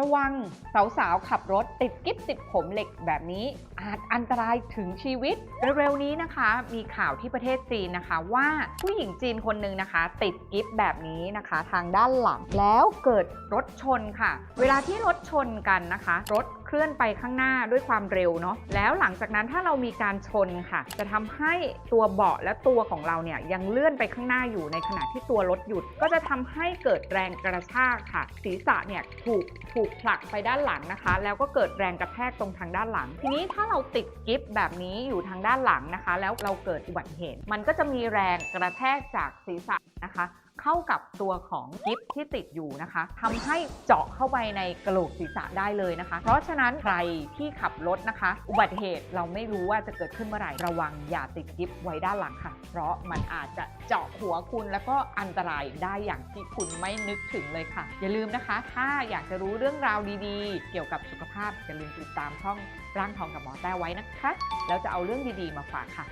ระวังสาวๆขับรถติดกิ๊บติดผมเหล็กแบบนี้ อาจอันตรายถึงชีวิต เร็วๆนี้นะคะ มีข่าวที่ประเทศจีนนะคะ ว่าผู้หญิงจีนคนหนึ่งนะคะ ติดกิ๊บแบบนี้นะคะ ทางด้านหลังแล้วเกิดรถชนค่ะ เวลาที่รถชนกันนะคะ รถ เคลื่อนไปข้างหน้าด้วยความเร็วเนาะแล้วหลังจากนั้นถ้าเรามีการชนค่ะ จะทำให้ตัวเบาะและตัวของเราเนี่ยยังเลื่อนไปข้างหน้าอยู่ในขณะที่ตัวรถหยุด ก็จะทำให้เกิดแรงกระชากค่ะ ศีรษะเนี่ยถูกถูกผลักไปด้านหลังนะคะ แล้วก็เกิดแรงกระแทกตรงทางด้านหลัง ทีนี้ถ้าเราติดกิฟต์แบบนี้อยู่ทางด้านหลังนะคะ แล้วเราเกิดอุบัติเหตุ มันก็จะมีแรงกระแทกจากศีรษะนะคะ เข้ากับตัวของกิฟที่ติดอยู่นะคะทำให้เจาะเข้าไปในกระโหลกศีรษะได้เลยนะคะ เพราะฉะนั้นใครที่ขับรถนะคะ อุบัติเหตุเราไม่รู้ว่าจะเกิดขึ้นเมื่อไหร่ระวังอย่าติดกิฟไว้ด้านหลังค่ะ เพราะมันอาจจะเจาะหัวคุณแล้วก็อันตรายได้อย่างที่คุณไม่นึกถึงเลยค่ะ อย่าลืมนะคะ ถ้าอยากจะรู้เรื่องราวดีๆ เกี่ยวกับสุขภาพอย่าลืมติดตามช่องร่างทองกับหมอแต้ไว้นะคะ แล้วจะเอาเรื่องดีๆมาฝากค่ะ